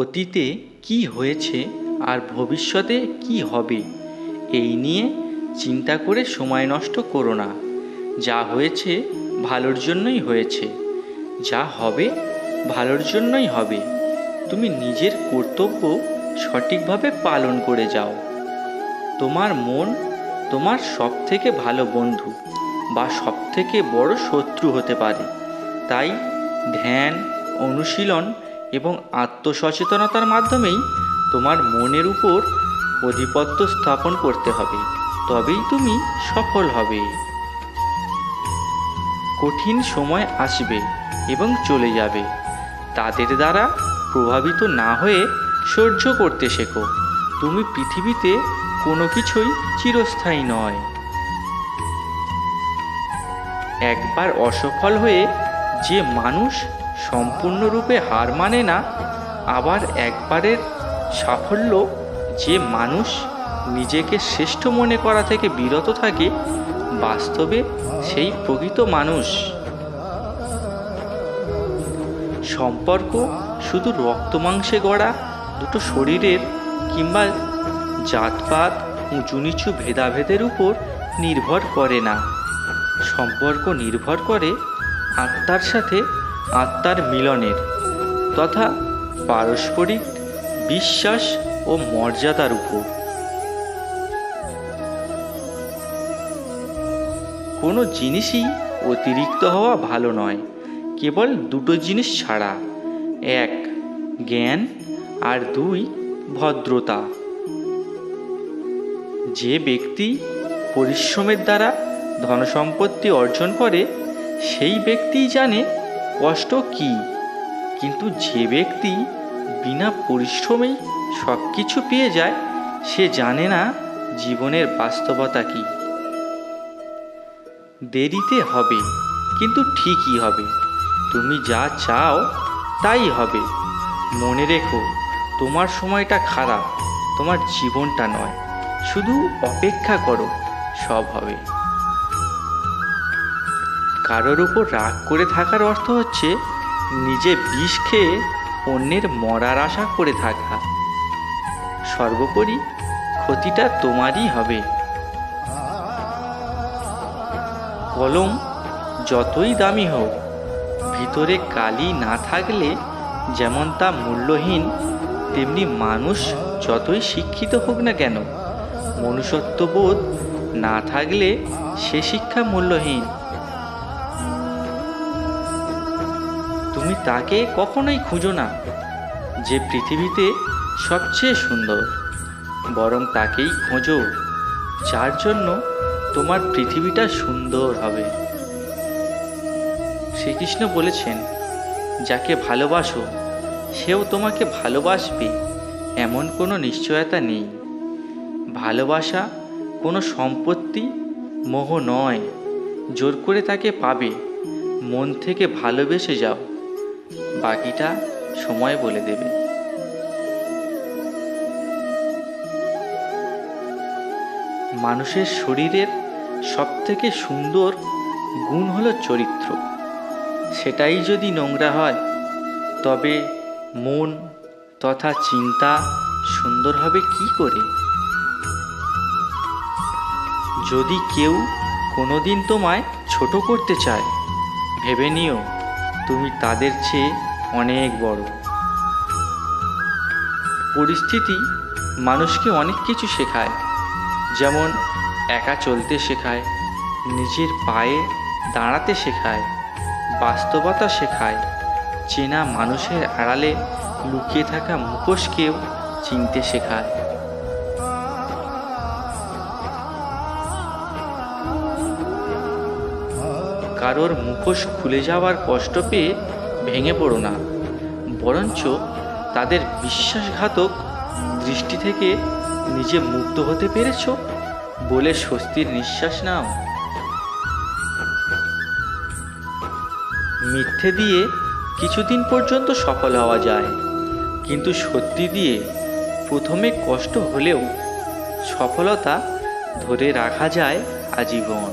অতীতে কি হয়েছে আর ভবিষ্যতে কি হবে, এই নিয়ে চিন্তা করে সময় নষ্ট করো না। যা হয়েছে ভালোর জন্যই হয়েছে, যা হবে ভালোর জন্যই হবে। তুমি নিজের কর্তব্য সঠিকভাবে পালন করে যাও। তোমার মন তোমার সব থেকে ভালো বন্ধু বা সব থেকে বড় শত্রু হতে পারে। তাই ধ্যান, অনুশীলন এবং আত্মসচেতনতার মাধ্যমেই তোমার মনের উপর আধিপত্য স্থাপন করতে হবে। তবেই তুমি সফল হবে। কঠিন সময় আসবে এবং চলে যাবে। তাদের দ্বারা প্রভাবিত না হয়ে সহ্য করতে শেখো। তুমি পৃথিবীতে কোনো কিছুই চিরস্থায়ী নয়। একবার অসফল হয়ে যে মানুষ সম্পূর্ণরূপে হার মানে না, আবার একবারের সাফল্য যে মানুষ নিজেকে শ্রেষ্ঠ মনে করা থেকে বিরত থাকে, বাস্তবে সেই প্রকৃত মানুষ। সম্পর্ক শুধু রক্তমাংসে গড়া দুটো শরীরের কিংবা জাতপাত উঁচু নিচু ভেদাভেদের উপর নির্ভর করে না। সম্পর্ক নির্ভর করে আত্মার সাথে আত্মার মিলনের তথা পারস্পরিক বিশ্বাস ও মর্যাদার উপর। কোনো জিনিসই অতিরিক্ত হওয়া ভালো নয়, কেবল দুটো জিনিস ছাড়া। এক, জ্ঞান আর দুই, ভদ্রতা। যে ব্যক্তি পরিশ্রমের দ্বারা ধনসম্পত্তি অর্জন করে, সেই ব্যক্তিই জানে কষ্ট কি? কিন্তু যে ব্যক্তি বিনা পরিশ্রমেই সব কিছু পেয়ে যায়, সে জানে না জীবনের বাস্তবতা কী। দেরিতে হবে, কিন্তু ঠিকই হবে। তুমি যা চাও, তাই হবে। মনে রেখো, তোমার সময়টা খারাপ, তোমার জীবনটা নয়। শুধু অপেক্ষা করো, সব হবে। কারোর উপর রাগ করে থাকার অর্থ হচ্ছে নিজে বিষ খেয়ে অন্যের মরার আশা করে থাকা। সর্বোপরি ক্ষতিটা তোমারই হবে। কলম যতই দামি হোক, ভিতরে কালি না থাকলে যেমন তা মূল্যহীন, তেমনি মানুষ যতই শিক্ষিত হোক না কেন, মনুষ্যত্ববোধ না থাকলে সে শিক্ষা মূল্যহীন। তুমি তাকে কখনোই খুঁজো না, যে পৃথিবীতে সবচেয়ে সুন্দর। বরং তাকেই খোঁজো, যার জন্য তোমার পৃথিবীটা সুন্দর হবে। শ্রীকৃষ্ণ বলেছেন, যাকে ভালোবাসো, সেও তোমাকে ভালোবাসবে, এমন কোনো নিশ্চয়তা নেই। ভালোবাসা কোনো সম্পত্তি, মোহ নয়। জোর করে তাকে পাবে, মন থেকে ভালোবেসে যাও। বাকিটা সময় বলে দেবে। মানুষের শরীরের সবথেকে সুন্দর গুণ হলো চরিত্র। সেটাই যদি নোংরা হয়, তবে মন তথা চিন্তা সুন্দর হবে কি করে? যদি কেউ কোনোদিন তোমায় ছোট করতে চায়, ভেবে নিও। তুমি তাদের চেয়ে অনেক বড়। পরিস্থিতি মানুষকে অনেক কিছু শেখায়। যেমন একা চলতে শেখায়, নিজের পায়ে দাঁড়াতে শেখায়, বাস্তবতা শেখায়, চেনা মানুষের আড়ালে লুকিয়ে থাকা মুখোশকেও চিনতে শেখায়। কারোর মুখোশ খুলে যাওয়ার কষ্ট পেয়ে ভেঙে পড়ো না। বরঞ্চ তাদের বিশ্বাসঘাতক দৃষ্টি থেকে নিজে মুক্ত হতে পেরেছ বলে স্বস্তির নিঃশ্বাস নাও। মিথ্যে দিয়ে কিছুদিন পর্যন্ত সফল হওয়া যায়, কিন্তু সত্যি দিয়ে প্রথমে কষ্ট হলেও সফলতা ধরে রাখা যায় আজীবন।